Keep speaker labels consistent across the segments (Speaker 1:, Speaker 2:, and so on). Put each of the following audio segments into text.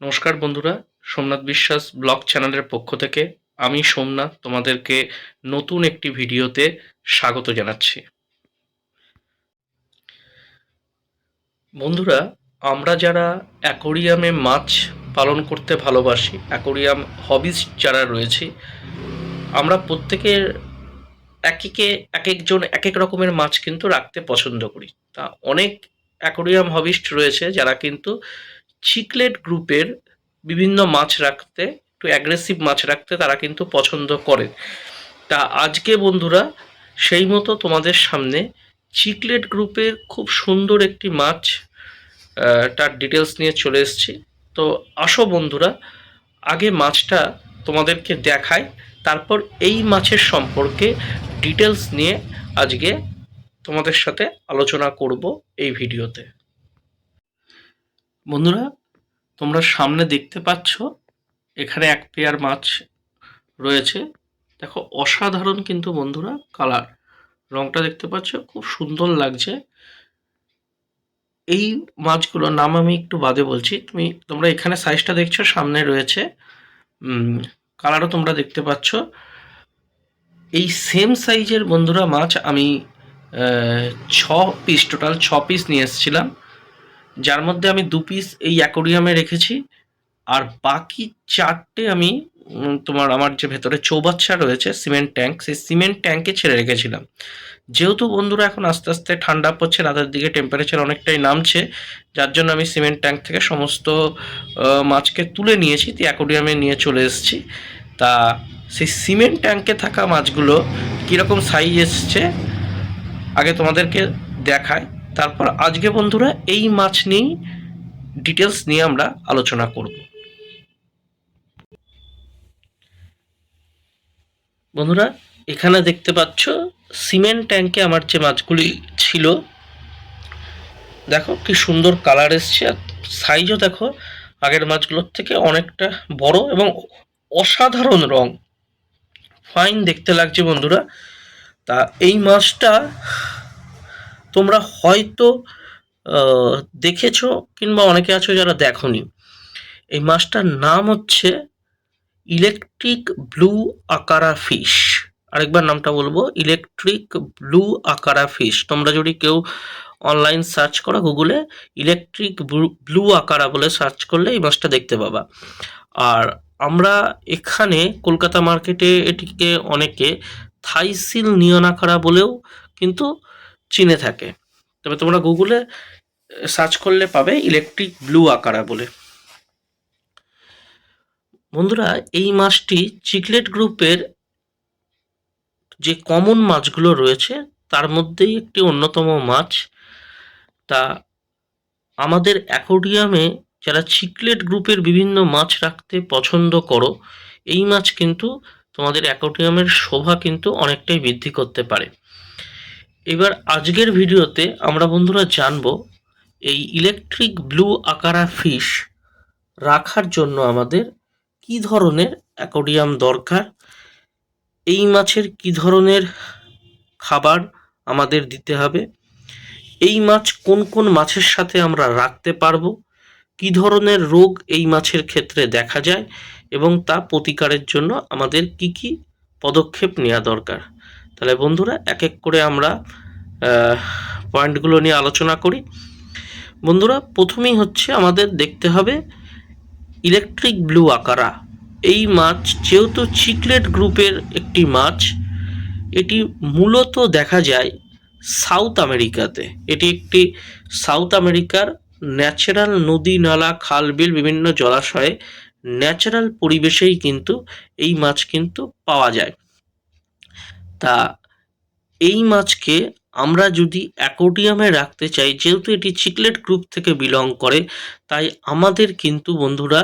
Speaker 1: নমস্কার বন্ধুরা, সোমনাথ বিশ্বাস ব্লগ চ্যানেলের পক্ষ থেকে আমি সোমনাথ তোমাদেরকে নতুন একটি ভিডিওতে স্বাগত জানাচ্ছি। বন্ধুরা, আমরা যারা অ্যাকোরিয়ামে মাছ পালন করতে ভালোবাসি, অ্যাকোরিয়াম হবিস যারা রয়েছে, আমরা প্রত্যেকের এক একে এক একজন এক এক রকমের মাছ কিন্তু রাখতে পছন্দ করি। তা অনেক অ্যাকোরিয়াম হবিস্ট রয়েছে যারা কিন্তু চিকলেট গ্রুপের বিভিন্ন মাছ রাখতে, একটু অ্যাগ্রেসিভ মাছ রাখতে তারা কিন্তু পছন্দ করে। তা আজকে বন্ধুরা, সেই মতো তোমাদের সামনে চিকলেট গ্রুপের খুব সুন্দর একটি মাছ তার ডিটেলস নিয়ে চলে এসেছি। তো আসো বন্ধুরা, আগে মাছটা তোমাদেরকে দেখাই, তারপর এই মাছের সম্পর্কে ডিটেলস নিয়ে আজকে তোমাদের সাথে আলোচনা করব এই ভিডিওতে। বন্ধুরা, তোমরা সামনে দেখতে পাচ্ছ, এখানে এক পেয়ার মাছ রয়েছে। দেখো, অসাধারণ কিন্তু বন্ধুরা কালার। রংটা দেখতে পাচ্ছ, খুব সুন্দর লাগছে। এই মাছগুলোর নাম আমি একটু বাদে বলছি। তুমি, তোমরা এখানে সাইজটা দেখছ, সামনে রয়েছে। কালারও তোমরা দেখতে পাচ্ছ। এই সেম সাইজের বন্ধুরা মাছ আমি ছ পিস টোটাল ছ পিস নিয়ে এসেছিলাম। যার মধ্যে আমি দু পিস এই অ্যাকোরিয়ামে রেখেছি। আর বাকি চারটে আমি তোমার আমার যে ভেতরে চৌবাচ্চা রয়েছে সিমেন্ট ট্যাঙ্ক সেই সিমেন্ট ট্যাঙ্কে ছেড়ে রেখেছিলাম। যেহেতু বন্ধুরা এখন আস্তে আস্তে ঠান্ডা পড়ছে, রাতের দিকে টেম্পারেচার অনেকটাই নামছে, যার জন্য আমি সিমেন্ট ট্যাঙ্ক থেকে সমস্ত মাছকে তুলে নিয়েছি, দিয়ে অ্যাকোরিয়ামে নিয়ে চলে এসেছি। তা সেই সিমেন্ট ট্যাঙ্কে থাকা মাছগুলো কীরকম সাইজ এসছে, আগে তোমাদেরকে দেখায় তারপর আজকে বন্ধুরা এই মাছ নিয়েই ডিটেলস নিয়ে আমরা আলোচনা করব। বন্ধুরা, এখানে দেখতে পাচ্ছ, সিমেন্ট ট্যাঙ্কে আমার যে মাছগুলি ছিল, দেখো কি সুন্দর কালার এসছে আর সাইজও দেখো আগের মাছগুলোর থেকে অনেকটা বড় এবং অসাধারণ রং। ফাইন দেখতে লাগছে বন্ধুরা। তা এই মাছটা তোমরা হয়তো দেখেছ কিংবা অনেকে আছো যারা দেখোনি। এই মাছটার নাম হচ্ছে ইলেকট্রিক ব্লু আকারা ফিশ। আরেকবার নামটা বলব, ইলেকট্রিক ব্লু আকারা ফিশ। তোমরা যদি কেউ অনলাইন সার্চ করো গুগলে, ইলেকট্রিক ব্লু আকারা বলে সার্চ করলে এই মাছটা দেখতে পাবা। আর আমরা এখানে কলকাতা মার্কেটে এটিকে অনেকে থাইসিল নিয়ন আকারা বলেও কিন্তু চিনে থাকে। তবে তোমরা গুগলে সার্চ করলে পাবে ইলেকট্রিক ব্লু আকারা বলে। বন্ধুরা, এই মাছটি চিকলেট গ্রুপের যে কমন মাছগুলো রয়েছে, তার মধ্যেই একটি অন্যতম মাছ। তা আমাদের অ্যাকোরিয়ামে যারা চিকলেট গ্রুপের বিভিন্ন মাছ রাখতে পছন্দ করো, এই মাছ কিন্তু তোমাদের অ্যাকোরিয়ামের শোভা কিন্তু অনেকটাই বৃদ্ধি করতে পারে। এবার আজকের ভিডিওতে আমরা বন্ধুরা জানব এই ইলেকট্রিক ব্লু আকারা ফিশ রাখার জন্য আমাদের কি ধরনের অ্যাকোরিয়াম দরকার, এই মাছের কি ধরনের খাবার আমাদের দিতে হবে, এই মাছ কোন কোন মাছের সাথে আমরা রাখতে পারব, কি ধরনের রোগ এই মাছের ক্ষেত্রে দেখা যায় এবং তা প্রতিকারের জন্য আমাদের কি কি পদক্ষেপ নেওয়া দরকার। তাহলে বন্ধুরা এক এক করে আমরা পয়েন্টগুলো নিয়ে আলোচনা করি। বন্ধুরা, প্রথমেই হচ্ছে আমাদের দেখতে হবে ইলেকট্রিক ব্লু আকারা। এই মাছ যেহেতু চিকলেট গ্রুপের একটি মাছ, এটি মূলত দেখা যায় সাউথ আমেরিকাতে। এটি একটি সাউথ আমেরিকার ন্যাচারাল নদী, নালা, খাল, বিল, বিভিন্ন জলাশয়ে ন্যাচারাল পরিবেশেই কিন্তু এই মাছ কিন্তু পাওয়া যায়। তা এই মাছকে আমরা যদি অ্যাকোরিয়ামে রাখতে চাই, যেহেতু এটি চিকলেট গ্রুপ থেকে বিলং করে, তাই আমাদের কিন্তু বন্ধুরা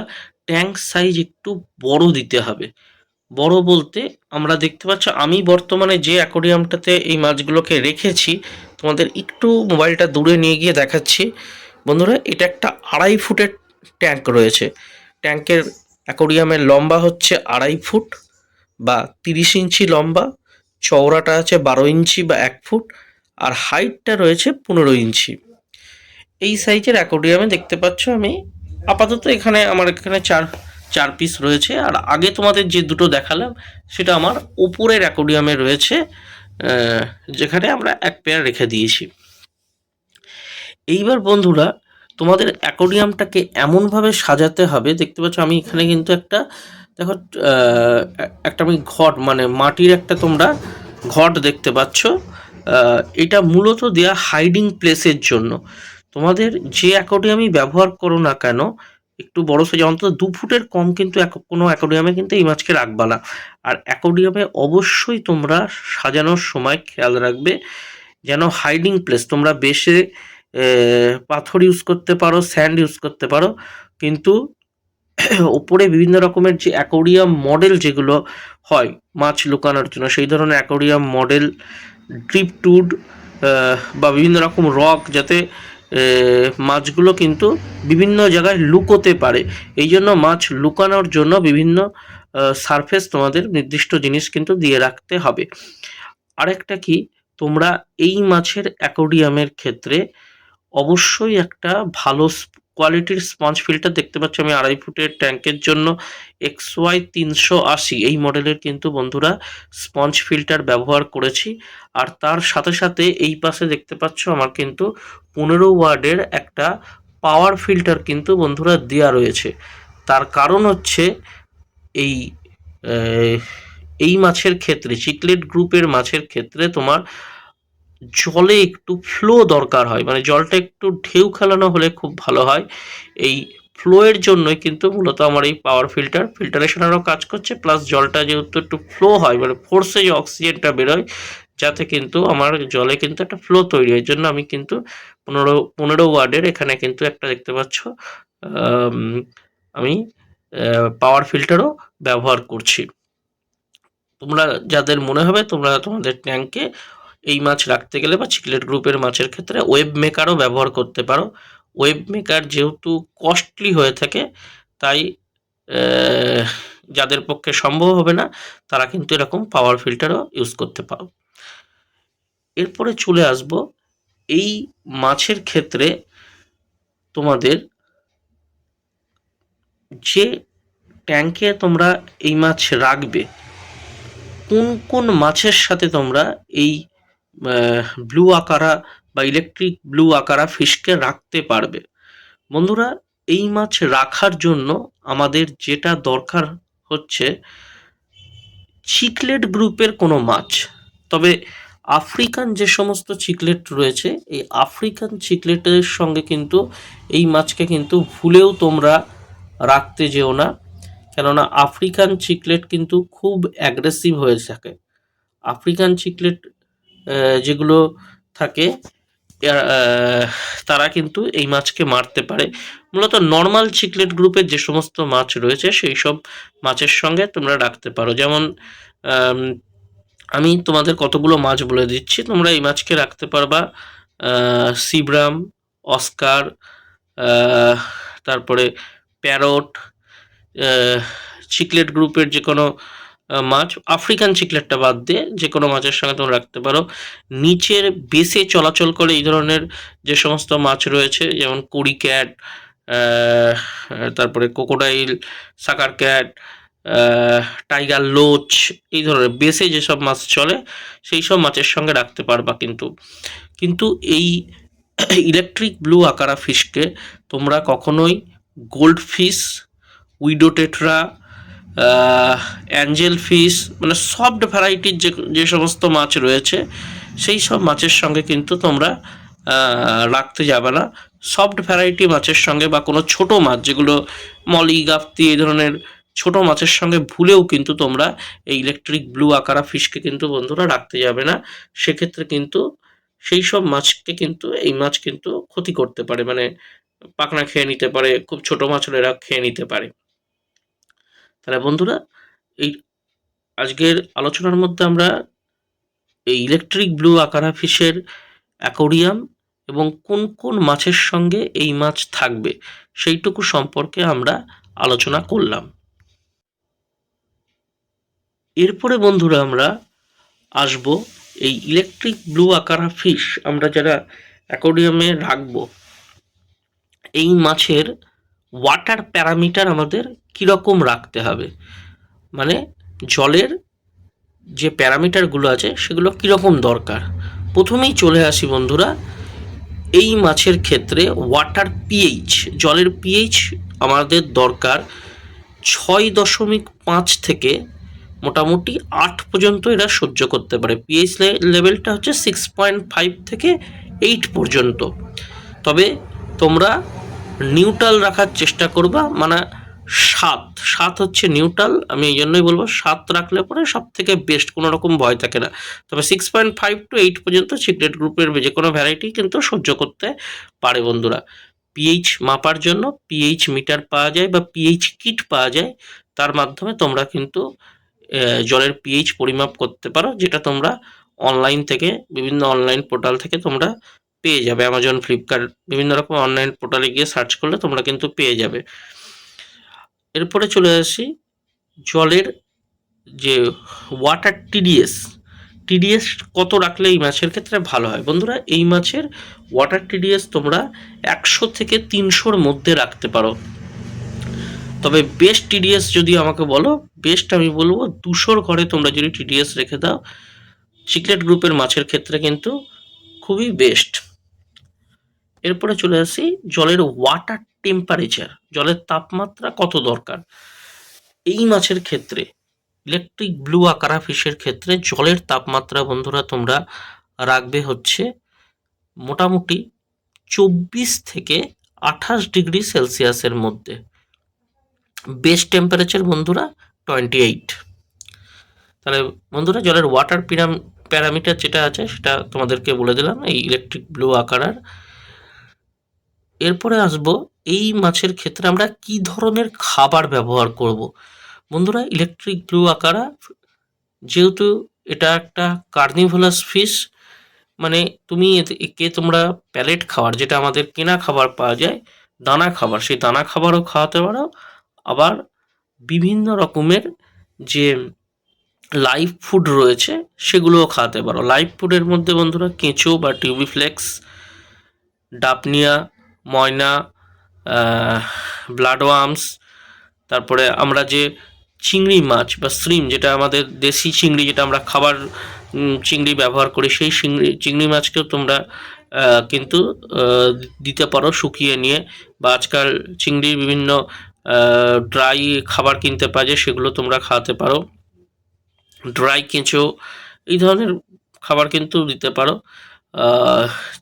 Speaker 1: ট্যাঙ্ক সাইজ একটু বড় দিতে হবে। বড় বলতে আমরা দেখতে পাচ্ছ, আমি বর্তমানে যে অ্যাকোরিয়ামটাতে এই মাছগুলোকে রেখেছি, তোমাদের একটু মোবাইলটা দূরে নিয়ে গিয়ে দেখাচ্ছি। বন্ধুরা, এটা একটা আড়াই ফুটের ট্যাঙ্ক রয়েছে। ট্যাঙ্কের অ্যাকোরিয়ামের লম্বা হচ্ছে আড়াই ফুট বা তিরিশ ইঞ্চি লম্বা চওড়াটা আছে বারো ইঞ্চি বা এক ফুট, আর হাইটটা রয়েছে পনেরো ইঞ্চি। এই সাইজের অ্যাকোরিয়ামে দেখতে পাচ্ছ আমি, আপাতত এখানে আমার এখানে চার চার পিস রয়েছে, আর আগে তোমাদের যে দুটো দেখালাম, সেটা আমার ওপরের অ্যাকোডিয়ামে রয়েছে যেখানে আমরা এক পেয়ার রেখে দিয়েছি। এইবার বন্ধুরা, তোমাদের অ্যাকোডিয়ামটাকে এমনভাবে সাজাতে হবে, দেখতে পাচ্ছ আমি এখানে কিন্তু একটা দেখো একটা আমি ঘট মানে মাটির একটা তোমরা ঘট দেখতে পাচ্ছ। এটা মূলত দেয়া হাইডিং প্লেসের জন্য। তোমাদের যে অ্যাকোডিয়ামই ব্যবহার করো না কেন, একটু বড় সাইজ অন্তত দু ফুটের কম কিন্তু কোনো অ্যাকোডিয়ামে কিন্তু এই মাছকে রাখবা না। আর অ্যাকোডিয়ামে অবশ্যই তোমরা সাজানোর সময় খেয়াল রাখবে যেন হাইডিং প্লেস তোমরা বেশে পাথর ইউজ করতে পারো স্যান্ড ইউজ করতে পারো। কিন্তু ওপরে বিভিন্ন রকমের যে অ্যাকোরিয়াম মডেল যেগুলো হয় মাছ লুকানোর জন্য, সেই ধরনের অ্যাকোরিয়াম মডেল ড্রিপ টুড বা বিভিন্ন রকম রক যাতে মাছগুলো কিন্তু বিভিন্ন জায়গায় লুকোতে পারে। এই জন্য মাছ লুকানোর জন্য বিভিন্ন সারফেস তোমাদের নির্দিষ্ট জিনিস কিন্তু দিয়ে রাখতে হবে। আরেকটা কি, তোমরা এই মাছের অ্যাকোরিয়ামের ক্ষেত্রে অবশ্যই একটা ভালো কোয়ালিটির স্পঞ্জ ফিল্টার দেখতে পাচ্ছি আমি আড়াই ফুটের ট্যাঙ্কের জন্য এক্স ওয়াই তিনশো আশি। এই মডেলের কিন্তু বন্ধুরা স্পঞ্জ ফিল্টার ব্যবহার করেছি। আর তার সাথে সাথে এই পাশে দেখতে পাচ্ছ আমার কিন্তু পনেরো ওয়ার্ডের একটা পাওয়ার ফিল্টার কিন্তু বন্ধুরা দেওয়া রয়েছে। তার কারণ হচ্ছে এই এই মাছের ক্ষেত্রে চিকলেট গ্রুপের মাছের ক্ষেত্রে তোমার জলে একটু ফ্লো দরকার হয়। মানে জলটা একটু ঢেউ খেলানো হলে খুব ভালো হয়। এই ফ্লোয়ের জন্যই কিন্তু মূলত আমার এই পাওয়ার ফিল্টার ফিল্টারেশনেরও কাজ করছে। প্লাস জলটা যেহেতু একটু ফ্লো হয় মানে ফোর্সে যে অক্সিজেনটা বেরোয়, যাতে কিন্তু আমার জলে কিন্তু একটা ফ্লো তৈরি হয়। জন্য আমি কিন্তু পনেরো পনেরো ওয়ার্ডের এখানে কিন্তু একটা দেখতে পাচ্ছ, আমি পাওয়ার ফিল্টারও ব্যবহার করছি। তোমরা যাদের মনে হবে তোমরা তোমাদের ট্যাঙ্কে এই মাছ রাখতে গেলে বা চিকলেট গ্রুপের মাছের ক্ষেত্রে ওয়েব মেকারও ব্যবহার করতে পারো। ওয়েব মেকার যেহেতু কস্টলি হয়ে থাকে, তাই যাদের পক্ষে সম্ভব হবে না, তারা কিন্তু এরকম পাওয়ার ফিল্টারও ইউজ করতে পারো। এরপরে চলে আসব, এই মাছের ক্ষেত্রে তোমাদের যে ট্যাঙ্কে তোমরা এই মাছ রাখবে, কোন কোন মাছের সাথে তোমরা এই ব্লু আকারা বা ইলেকট্রিক ব্লু আকারা ফিশকে রাখতে পারবে। বন্ধুরা, এই মাছ রাখার জন্য আমাদের যেটা দরকার হচ্ছে চিকলেট গ্রুপের কোনো মাছ। তবে আফ্রিকান যে সমস্ত চিকলেট রয়েছে, এই আফ্রিকান চিকলেটের সঙ্গে কিন্তু এই মাছকে কিন্তু ভুলেও তোমরা রাখতে যেও না। কেননা আফ্রিকান চিকলেট কিন্তু খুব অ্যাগ্রেসিভ হয়ে থাকে। আফ্রিকান চিকলেট যেগুলো থাকে তারা কিন্তু এই মাছকে মারতে পারে। মূলত নর্মাল চিকলেট গ্রুপের যে সমস্ত মাছ রয়েছে, সেই সব মাছের সঙ্গে তোমরা রাখতে পারো। যেমন, আমি তোমাদের কতগুলো মাছ বলে দিচ্ছি। তোমরা এই মাছকে রাখতে পারবা সিব্রাম অস্কার তারপরে প্যারট চিকলেট গ্রুপের যে কোনো মাছ আফ্রিকান চিকলেটটা বাদ দিয়ে যে কোনো মাছের সঙ্গে তোমরা রাখতে পারো। নিচের বেসে চলাচল করে এই ধরনের যে সমস্ত মাছ রয়েছে, যেমন কোরি ক্যাট তারপরে crocodile sucker cat tiger loach, এই ধরনের বেসে যেসব মাছ চলে, সেই সব মাছের সঙ্গে রাখতে পারবা কিন্তু। কিন্তু এই ইলেকট্রিক ব্লু আকারা ফিশকে তোমরা কখনোই goldfish widow tetra angel fish মানে সফট ভ্যারাইটির যে যে সমস্ত মাছ রয়েছে, সেই সব মাছের সঙ্গে কিন্তু তোমরা রাখতে যাবে না। সফট ভ্যারাইটি মাছের সঙ্গে বা কোনো ছোট মাছ, যেগুলো মলি, গাপ্তি, এই ধরনের ছোট মাছের সঙ্গে ভুলেও কিন্তু তোমরা এই ইলেকট্রিক ব্লু আকারা ফিশকে কিন্তু বন্ধুরা রাখতে যাবে না। সেক্ষেত্রে কিন্তু সেই সব মাছকে কিন্তু, এই মাছ কিন্তু ক্ষতি করতে পারে মানে পাখনা খেয়ে নিতে পারে, খুব ছোট মাছ এরা খেয়ে নিতে পারে। তাহলে বন্ধুরা, এই আজকের আলোচনার মধ্যে আমরা এই ইলেকট্রিক ব্লু আকারা ফিশের অ্যাকোরিয়াম এবং কোন কোন মাছের সঙ্গে এই মাছ থাকবে সেইটুকু সম্পর্কে আমরা আলোচনা করলাম। এরপরে বন্ধুরা আমরা আসব, এই ইলেকট্রিক ব্লু আকারা ফিশ আমরা যারা অ্যাকোরিয়ামে রাখব, এই মাছের ওয়াটার প্যারামিটার আমাদের কীরকম রাখতে হবে? মানে জলের যে প্যারামিটারগুলো আছে সেগুলো কীরকম দরকার? প্রথমেই চলে আসি বন্ধুরা, এই মাছের ক্ষেত্রে ওয়াটার পিএইচ জলের পিএইচ আমাদের দরকার ছয় দশমিক পাঁচ থেকে মোটামুটি আট পর্যন্ত এরা সহ্য করতে পারে। পিএইচ লেভেলটা হচ্ছে সিক্স পয়েন্ট ফাইভ থেকে এইট পর্যন্ত। তবে তোমরা নিউট্রাল রাখার চেষ্টা করবা মানে সাত। সাত হচ্ছে নিউট্রাল আমি এই জন্যই বলব সাত রাখলে পরে সব থেকে বেস্ট কোনো রকম ভয় থাকে না। তবে six point five to eight পর্যন্ত সিক্রেট গ্রুপের যে কোনো ভ্যারাইটি কিন্তু সহ্য করতে পারে বন্ধুরা। পিএইচ মাপার জন্য পিএইচ মিটার পাওয়া যায় বা পিএইচ কিট পাওয়া যায়, তার মাধ্যমে তোমরা কিন্তু জলের পিএইচ পরিমাপ করতে পারো, যেটা তোমরা অনলাইন থেকে, বিভিন্ন অনলাইন পোর্টাল থেকে তোমরা পেয়ে যাবে। অ্যামাজন ফ্লিপকার্ট বিভিন্ন রকম অনলাইন পোর্টালে গিয়ে সার্চ করলে তোমরা কিন্তু পেয়ে যাবে। এরপরে চলে আসি জলের যে ওয়াটার টিডিএস টিডিএস কত রাখলে এই মাছের ক্ষেত্রে ভালো হয়? বন্ধুরা, এই মাছের ওয়াটার টিডিএস তোমরা একশো থেকে তিনশোর মধ্যে রাখতে পারো। তবে বেস্ট টিডিএস যদি আমাকে বলো বেস্ট আমি বলব দুশোর ঘরে তোমরা যদি টিডিএস রেখে দাও সিক্রেট গ্রুপের মাছের ক্ষেত্রে কিন্তু খুবই বেস্ট এরপরে চলে আসি জলের ওয়াটার টেম্পারেচার জলের তাপমাত্রা কত দরকার? এই মাছের ক্ষেত্রে ইলেকট্রিক ব্লু আকারা ফিশের ক্ষেত্রে জলের তাপমাত্রা বন্ধুরা তোমরা রাখবে হচ্ছে মোটামুটি চব্বিশ থেকে আঠাশ ডিগ্রি সেলসিয়াসের মধ্যে। বেস্ট টেম্পারেচার বন্ধুরা টোয়েন্টি এইট তাহলে বন্ধুরা জলের ওয়াটার পিরাম প্যারামিটার যেটা আছে সেটা তোমাদেরকে বলে দিলাম, এই ইলেকট্রিক ব্লু আকারার এরপরে আসব এই মাছের ক্ষেত্রে আমরা কি ধরনের খাবার ব্যবহার করব। বন্ধুরা ইলেকট্রিক ব্লু আকারা, যেহেতু এটা একটা কার্নিভোলাস ফিশ মানে তুমি একে তোমরা প্যালেট খাবার, যেটা আমাদের কেনা খাবার পাওয়া যায়, দানা খাবার, সেই দানা খাবারও খাওয়াতে পারো। আবার বিভিন্ন রকমের যে লাইভ ফুড রয়েছে, সেগুলোও খাওয়াতে পারো। লাইভ ফুডের মধ্যে বন্ধুরা, কেঁচো বা টিউবিফ্লেক্স ডাপনিয়া ময়না ব্লাড ওয়ার্মস তারপরে আমরা যে চিংড়ি মাছ বা শ্রিম যেটা আমাদের দেশি চিংড়ি, যেটা আমরা খাবার চিংড়ি ব্যবহার করি, সেই চিংড়ি চিংড়ি মাছকেও তোমরা কিন্তু দিতে পারো শুকিয়ে নিয়ে। বা আজকাল চিংড়ির বিভিন্ন ড্রাই খাবার কিনতে যায়, সেগুলো তোমরা খাওয়াতে পারো। ড্রাই কেঁচো, এই ধরনের খাবার কিন্তু দিতে পারো।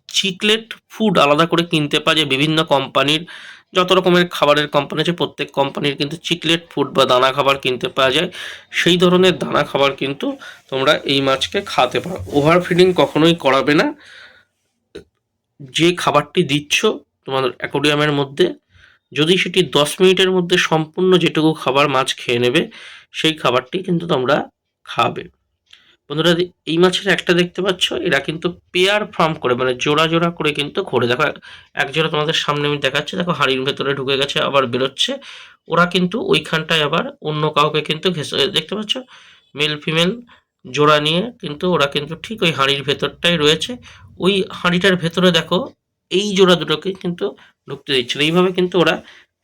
Speaker 1: চিকলেট ফুড আলাদা করে কিনতে যায় বিভিন্ন কোম্পানির যত রকমের খাবারের কোম্পানি আছে, প্রত্যেক কোম্পানির কিন্তু চিকলেট ফুড বা দানা খাবার কিনতে পাওয়া যায়। সেই ধরনের দানা খাবার কিন্তু তোমরা এই মাছকে খাওয়াতে পারো। ওভার ফিডিং কখনোই করাবে না। যে খাবারটি দিচ্ছ তোমাদের অ্যাকোরিয়ামের মধ্যে, যদি সেটি দশ মিনিটের মধ্যে সম্পূর্ণ যেটুকু খাবার মাছ খেয়ে নেবে, সেই খাবারটি কিন্তু তোমরা খাবে। বন্ধুরা, এই মাছের একটা দেখতে পাচ্ছ? এরা কিন্তু পেয়ার ফার্ম করে মানে জোড়া জোড়া করে কিন্তু ঘোরে। দেখো এক জোড়া তোমাদের সামনে আমি দেখাচ্ছি। দেখো, হাড়ির ভেতরে ঢুকে গেছে, আবার বেরোচ্ছে। ওরা কিন্তু ওইখানটায় আবার অন্য কাউকে কিন্তু ঘেসে দেখতে পাচ্ছ? মেল ফিমেল জোড়া নিয়ে কিন্তু ওরা কিন্তু ঠিক ওই হাঁড়ির ভেতরটাই রয়েছে। ওই হাঁড়িটার ভেতরে দেখো, এই জোড়া দুটোকে কিন্তু ঢুকতে দিচ্ছে না। এইভাবে কিন্তু ওরা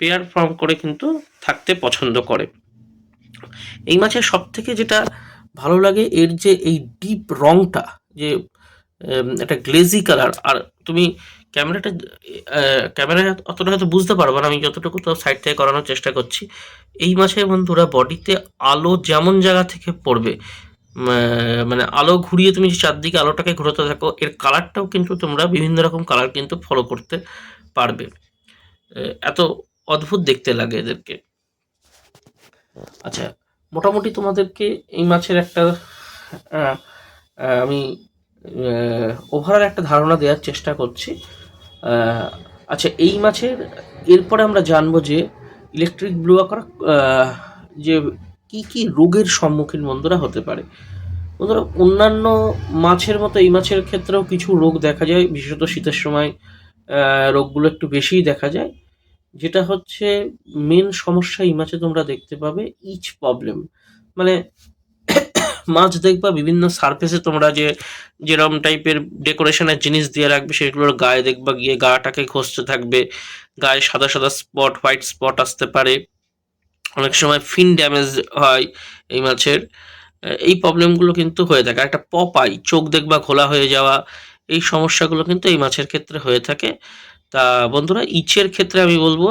Speaker 1: পেয়ার ফর্ম করে কিন্তু থাকতে পছন্দ করে। এই মাছের সব থেকে যেটা ভালো লাগে এর যে এই ডিপ রংটা, যে একটা গ্লেজি কালার আর তুমি ক্যামেরাটা ক্যামেরায় অতটা হয়তো বুঝতে পারব না, আমি যতটুকু তো সাইড থেকে করানোর চেষ্টা করছি। এই মাছের বন্ধুরা বডিতে আলো যেমন জায়গা থেকে পড়বে মানে আলো ঘুরিয়ে তুমি চারদিকে আলোটাকে ঘোরাতে থাকো, এর কালারটাও কিন্তু তোমরা বিভিন্ন রকম কালার কিন্তু ফলো করতে পারবে। এত অদ্ভুত দেখতে লাগে এদেরকে। আচ্ছা মোটামুটি তোমাদেরকে এই মাছের একটা আমি ওভারঅল একটা ধারণা দেওয়ার চেষ্টা করছি। আচ্ছা এই মাছের, এরপরে আমরা জানব যে ইলেকট্রিক ব্লু আকার যে কি কি রোগের সম্মুখীন বন্ধুরা হতে পারে। বন্ধুরা, অন্যান্য মাছের মতো এই মাছের ক্ষেত্রেও কিছু রোগ দেখা যায়। বিশেষত শীতের সময় রোগগুলো একটু বেশিই দেখা যায়। যেটা হচ্ছে মেন সমস্যা এই মাছে তোমরা দেখতে পাবে ইচ প্রবলেম মানে মাছ দেখবা বিভিন্ন সারফেসে তোমরা যে যেরকম টাইপের ডেকোরেশনের জিনিস দিয়ে রাখবে সেগুলোর গায়ে দেখবা গিয়ে গাটাকে ঘষতে থাকবে, গায়ে সাদা সাদা স্পট হোয়াইট স্পট আসতে পারে। অনেক সময় ফিন ড্যামেজ হয় এই মাছের এই প্রবলেমগুলো কিন্তু হয়ে থাকে। একটা পপাই চোখ দেখবা খোলা হয়ে যাওয়া, এই সমস্যাগুলো কিন্তু এই মাছের ক্ষেত্রে হয়ে থাকে। তা বন্ধুরা, ইচের ক্ষেত্রে আমি বলব,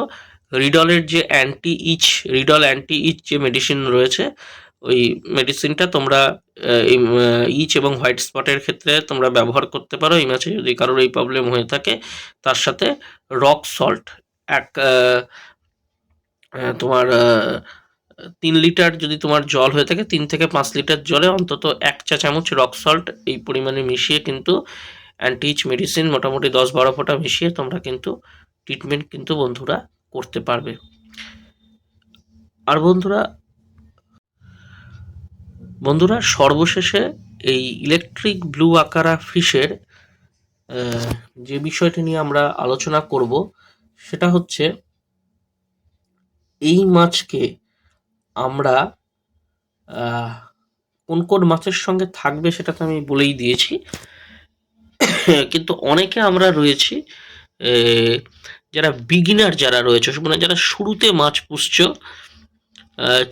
Speaker 1: রিডলের যে anti itch riddle anti itch যে মেডিসিন রয়েছে, ওই মেডিসিনটা তোমরা ইচ এবং হোয়াইট স্পটের ক্ষেত্রে তোমরা ব্যবহার করতে পারো। এই মাছে যদি কারোর এই প্রবলেম হয়ে থাকে, তার সাথে রক সল্ট এক তোমার তিন লিটার যদি তোমার জল হয়ে থাকে, তিন থেকে পাঁচ লিটার জলে অন্তত এক চা চামচ রক সল্ট এই পরিমাণে মিশিয়ে কিন্তু অ্যান্টিচ মেডিসিন মোটামুটি দশ বারো ফোঁটা মিশিয়ে তোমরা কিন্তু ট্রিটমেন্ট কিন্তু বন্ধুরা করতে পারবে। আর বন্ধুরা বন্ধুরা সর্বশেষে এই ইলেকট্রিক ব্লু আকারা ফিশের যে বিষয়টি নিয়ে আমরা আলোচনা করব, সেটা হচ্ছে এই মাছকে আমরা কোন কোন মাছের সঙ্গে থাকবে সেটা তো আমি বলেই দিয়েছি। কিন্তু অনেকে আমরা রয়েছি যারা বিগিনার যারা রয়েছে মানে যারা শুরুতে মাছ পুষছো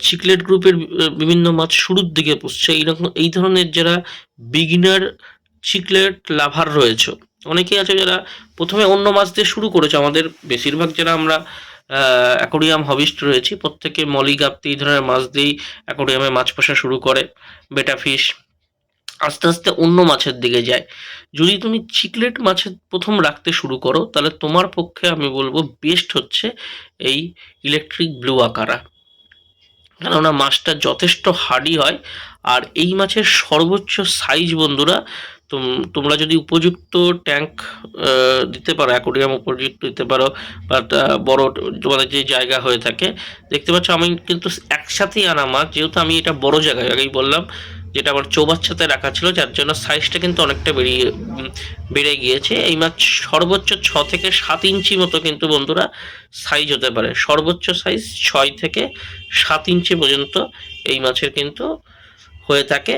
Speaker 1: চিকলেট গ্রুপের বিভিন্ন মাছ শুরুর দিকে পুষছে, এইরকম, এই ধরনের যারা বিগিনার চিকলেট লাভার রয়েছে, অনেকেই আছে যারা প্রথমে অন্য মাছ দিয়ে শুরু করেছে, আমাদের বেশিরভাগ যারা আমরা অ্যাকোরিয়াম হবিস্ট রয়েছি, প্রত্যেকে মলি গাপ্তি এই ধরনের মাছ দিয়েই অ্যাকোরিয়ামে মাছ পোষা শুরু করে বেটা ফিশ আস্তে আস্তে অন্য মাছের দিকে যায়। যদি তুমি চিকলেট মাছের প্রথম রাখতে শুরু করো, তাহলে তোমার পক্ষে আমি বলব বেস্ট হচ্ছে এই ইলেকট্রিক ব্লু আকারা। কেননা মাছটা যথেষ্ট হার্ডি হয়, আর এই মাছের সর্বোচ্চ সাইজ বন্ধুরা তোমরা যদি উপযুক্ত ট্যাঙ্ক দিতে পারো অ্যাকোরিয়াম উপযুক্ত দিতে পারো, বা বড় তোমাদের যে জায়গা হয়ে থাকে, দেখতে পাচ্ছ আমি কিন্তু একসাথেই আনা মাছ, যেহেতু আমি এটা বড় জায়গায় আগেই বললাম যেটা আমার চৌবাচ্চাতে রাখা ছিল, যার জন্য সাইজটা কিন্তু অনেকটা বেরিয়ে বেড়ে গিয়েছে। এই মাছ সর্বোচ্চ ছ থেকে সাত ইঞ্চি মতো কিন্তু বন্ধুরা সাইজ হতে পারে। সর্বোচ্চ সাইজ ছয় থেকে সাত ইঞ্চি পর্যন্ত এই মাছের কিন্তু হয়ে থাকে।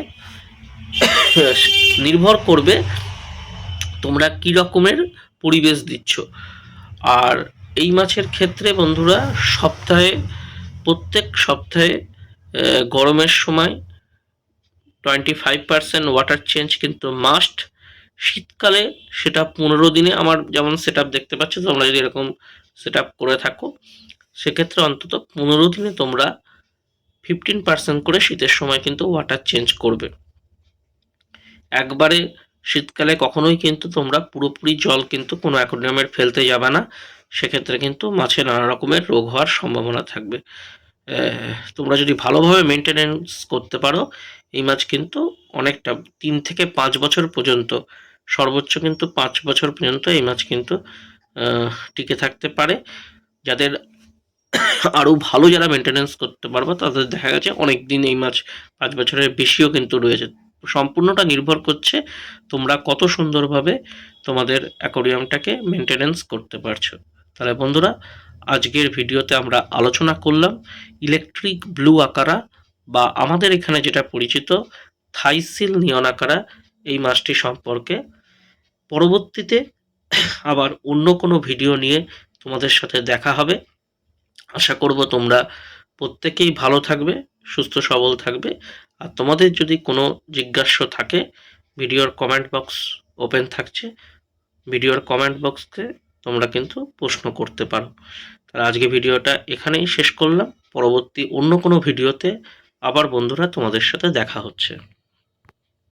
Speaker 1: নির্ভর করবে তোমরা কি রকমের পরিবেশ দিচ্ছ। আর এই মাছের ক্ষেত্রে বন্ধুরা সপ্তাহে, প্রত্যেক সপ্তাহে গরমের সময় twenty five percent water change কিন্তু মাস্ট শীতকালে সেটা পনেরো দিনে আমার যেমন সেট দেখতে পাচ্ছ, তোমরা যদি এরকম সেট করে থাকো, সেক্ষেত্রে অন্তত পনেরো দিনে তোমরা ফিফটিন পার্সেন্ট করে শীতের সময় কিন্তু ওয়াটার চেঞ্জ করবে। একবারে শীতকালে কখনোই কিন্তু তোমরা পুরোপুরি জল কিন্তু কোনো অ্যাকোরিয়ামের ফেলতে যাবে না, সেক্ষেত্রে কিন্তু মাছের নানা রকমের রোগ হওয়ার সম্ভাবনা থাকবে। তোমরা যদি ভালোভাবে মেনটেনেন্স করতে পারো এই মাছ কিন্তু অনেকটা, তিন থেকে পাঁচ বছর পর্যন্ত, সর্বোচ্চ কিন্তু পাঁচ বছর পর্যন্ত এই মাছ কিন্তু টিকে থাকতে পারে। যাদের আরও ভালো যারা মেনটেনেন্স করতে পারবে, তাদের দেখা গেছে অনেক দিন এই মাছ পাঁচ বছরের বেশিও কিন্তু রয়েছে। সম্পূর্ণটা নির্ভর করছে তোমরা কত সুন্দরভাবে তোমাদের অ্যাকোরিয়ামটাকে মেনটেনেন্স করতে পারছ। তাহলে বন্ধুরা, আজকের ভিডিওতে আমরা আলোচনা করলাম ইলেকট্রিক ব্লু আকারা বা আমাদের এখানে যেটা পরিচিত থাইসিল নিয়ন আকারা এই মাছটি সম্পর্কে। পরবর্তীতে আবার অন্য কোনো ভিডিও নিয়ে তোমাদের সাথে দেখা হবে। আশা করব তোমরা প্রত্যেকেই ভালো থাকবে, সুস্থ সবল থাকবে। আর তোমাদের যদি কোনো জিজ্ঞাস্য থাকে, ভিডিওর কমেন্ট বক্স ওপেন থাকছে। ভিডিওর কমেন্ট বক্সকে তোমরা কিন্তু প্রশ্ন করতে পারো। তাহলে আজকে ভিডিওটা এখানেই শেষ করলাম। পরবর্তী অন্য কোনো ভিডিওতে আবার বন্ধুরা তোমাদের সাথে দেখা হচ্ছে।